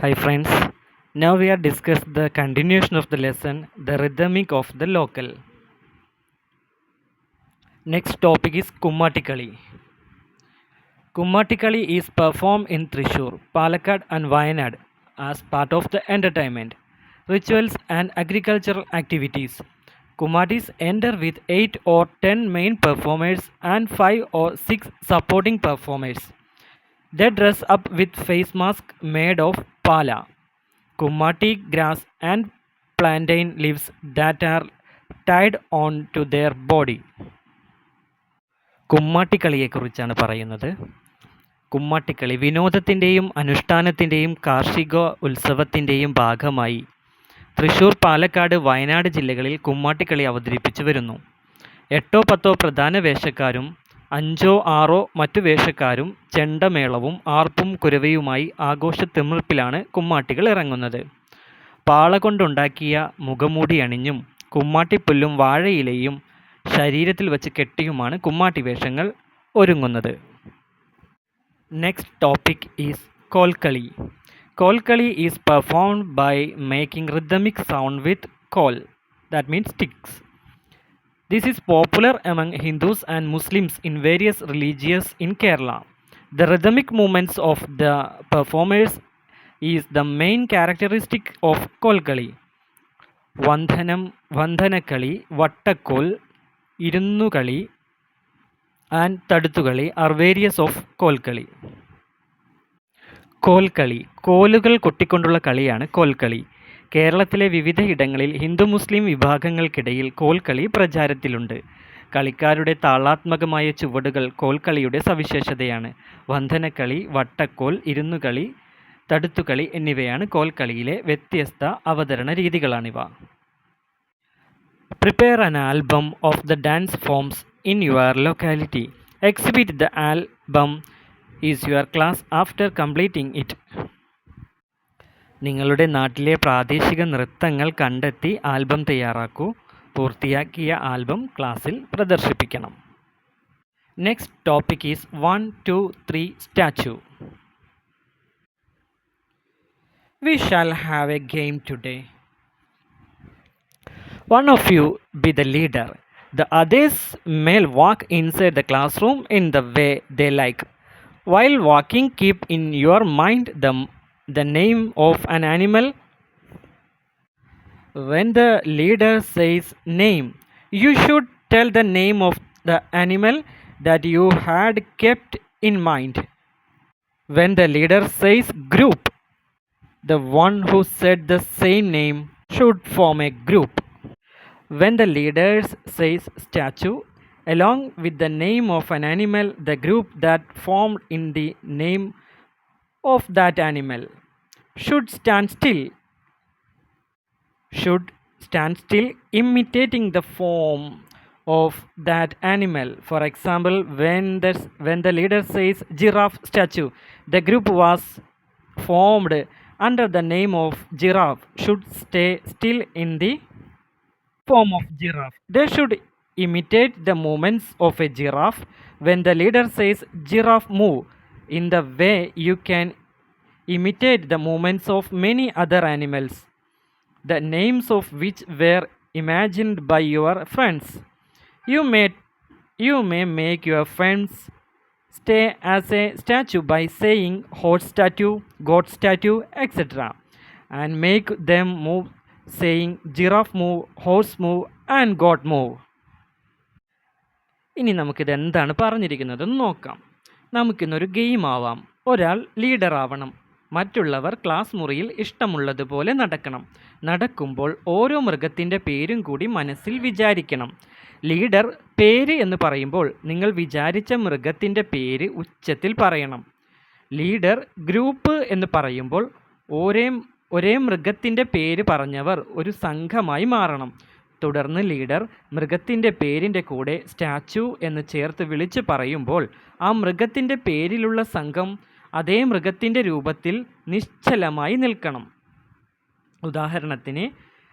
Hi friends, now we are discuss the continuation of the lesson, the rhythmic of the local. Next topic is Kummatikali. Kummatikali is performed in Thrissur, Palakkad and Wayanad as part of the entertainment, rituals and agricultural activities. Kummatis enter with 8 or 10 main performers and 5 or 6 supporting performers. They dress up with face mask made of pala kummatti grass and plantain leaves that are tied on to their body കുമ്മാട്ടിക്കളിയെക്കുറിച്ചാണ് പറയുന്നത്. കുമ്മാട്ടിക്കളി വിനോദത്തിന്റെയും അനുഷ്ഠാനത്തിന്റെയും കാർഷിക ഉത്സവത്തിന്റെയും ഭാഗമായി തൃശ്ശൂർ പാലക്കാട് വയനാട് ജില്ലകളിൽ കുമ്മാട്ടിക്കളി അവതരിപ്പിച്ചു വരുന്നു. എട്ടോ പത്തോ പ്രധാന വേഷക്കാരും അഞ്ചോ ആറോ മറ്റു വേഷക്കാരും ചെണ്ടമേളവും ആർപ്പും കുരവയുമായി ആഘോഷത്തിമിർപ്പിലാണ് കുമ്മാട്ടികൾ ഇറങ്ങുന്നത്. പാള കൊണ്ടുണ്ടാക്കിയ മുഖമൂടി അണിഞ്ഞും കുമ്മാട്ടിപ്പുല്ലും വാഴയിലയും ശരീരത്തിൽ വച്ച് കെട്ടിയുമാണ് കുമ്മാട്ടി വേഷങ്ങൾ ഒരുങ്ങുന്നത്. Next topic is Kolkali. Kolkali is performed by making rhythmic sound with kol that means sticks this is popular among Hindus and Muslims in various religious in Kerala the rhythmic movements of the performers is the main characteristic of Kolkali Vandhanam Vandhanakali Vattakkol Irunnukali and Thaduthukali are various of Kolkali Kolkali കോലുകൾ കൊട്ടിക്കൊണ്ടുള്ള കളിയാണ് കോൽക്കളി കേരളത്തിലെ വിവിധ ഇടങ്ങളിൽ ഹിന്ദു മുസ്ലിം വിഭാഗങ്ങൾക്കിടയിൽ കോൽക്കളി പ്രചാരത്തിലുണ്ട്. കളിക്കാരുടെ താളാത്മകമായ ചുവടുകൾ കോൽക്കളിയുടെ സവിശേഷതയാണ്. വന്ധനക്കളി വട്ടക്കോൽ ഇരുന്നുകളി തടുത്തുകളി എന്നിവയാണ് കോൽക്കളിയിലെ വ്യത്യസ്ത അവതരണ രീതികളാണിവ. Prepare an album of the dance forms in your locality exhibit the album is your class after completing it. നിങ്ങളുടെ നാട്ടിലെ പ്രാദേശിക നൃത്തങ്ങൾ കണ്ടെത്തി ആൽബം തയ്യാറാക്കൂ. പൂർത്തിയാക്കിയ ആൽബം ക്ലാസ്സിൽ പ്രദർശിപ്പിക്കണം. Next topic is one two three statue we shall have a game today one of you be the leader the others may walk inside the classroom in the way the like while walking keep in your mind the the name of an animal. When the leader says name, you should tell the name of the animal that you had kept in mind. When the leader says group, the one who said the same name should form a group when the leader says statue along with the name of an animal the group that formed in the name of that animal should stand still should stand still imitating the form of that animal for example when the when the leader says giraffe statue the group was formed under the name of giraffe should stay still in the form of giraffe. They should imitate the movements of a giraffe. When the leader says giraffe move, in the way you can imitate the movements of many other animals, the names of which were imagined by your friends. You may you may make your friends stay as a statue by saying horse statue, goat statue, etc. and make them move saying giraffe move, horse move and goat move. ഇനി നമുക്കിത് എന്താണ് പറഞ്ഞിരിക്കുന്നതെന്ന് നോക്കാം നമുക്കിന്നൊരു game ആവാം ഒരാൾ leader ആവണം മറ്റുള്ളവർ class മുറിയിൽ ഇഷ്ടമുള്ളതുപോലെ നടക്കണം. നടക്കുമ്പോൾ ഓരോ മൃഗത്തിന്റെ പേരും കൂടി മനസ്സിൽ വിചാരിക്കണം. ലീഡർ പേര് എന്ന് പറയുമ്പോൾ നിങ്ങൾ വിചാരിച്ച മൃഗത്തിന്റെ പേര് ഉച്ചത്തിൽ പറയണം. ലീഡർ ഗ്രൂപ്പ് എന്ന് പറയുമ്പോൾ ഒരേ ഒരേ മൃഗത്തിന്റെ പേര് പറഞ്ഞവർ ഒരു സംഘമായി മാറണം. തുടർന്ന് ലീഡർ മൃഗത്തിന്റെ പേരിന്റെ കൂടെ സ്റ്റാച്ചു എന്ന് ചേർത്ത് വിളിച്ച് പറയുമ്പോൾ ആ മൃഗത്തിന്റെ പേരിലുള്ള സംഘം അതേ മൃഗത്തിന്റെ രൂപത്തിൽ നിശ്ചലമായി നിൽക്കണം. ഉദാഹരണത്തിന്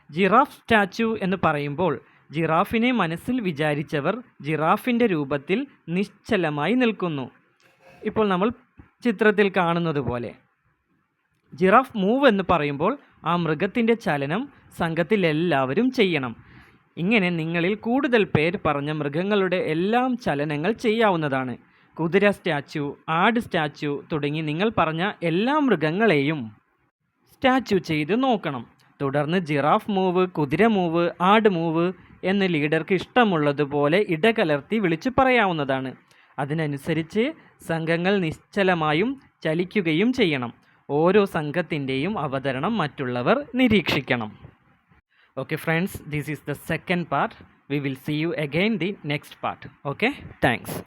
ജിറാഫ് സ്റ്റാച്ചു എന്ന് പറയുമ്പോൾ ജിറാഫിനെ മനസ്സിൽ വിചാരിച്ചവർ ജിറാഫിന്റെ രൂപത്തിൽ നിശ്ചലമായി നിൽക്കുന്നു. ഇപ്പോൾ നമ്മൾ ചിത്രത്തിൽ കാണുന്നത് പോലെ ജിറാഫ് മൂവ് എന്ന് പറയുമ്പോൾ ആ മൃഗത്തിന്റെ ചലനം സംഘത്തിലെല്ലാവരും ചെയ്യണം. ഇങ്ങനെ നിങ്ങളിൽ കൂടുതൽ പേർ പറഞ്ഞ മൃഗങ്ങളുടെ എല്ലാം ചലനങ്ങൾ ചെയ്യാവുന്നതാണ്. കുതിര സ്റ്റാച്ചു ആട് സ്റ്റാച്ചു തുടങ്ങി നിങ്ങൾ പറഞ്ഞ എല്ലാ മൃഗങ്ങളെയും സ്റ്റാച്ചു ചെയ്ത് നോക്കണം. തുടർന്ന് ജിറാഫ് മൂവ് കുതിര മൂവ് ആട് മൂവ് എന്ന് ലീഡർക്ക് ഇഷ്ടമുള്ളതുപോലെ ഇടകലർത്തി വിളിച്ചു പറയാവുന്നതാണ്. അതിനനുസരിച്ച് സംഘങ്ങൾ നിശ്ചലമായും ചലിക്കുകയും ചെയ്യണം. ഓരോ സംഘത്തിന്റെയും അവതരണം മറ്റുള്ളവർ നിരീക്ഷിക്കണം. Okay friends, this is the second part. We will see you again the next part. Okay, thanks.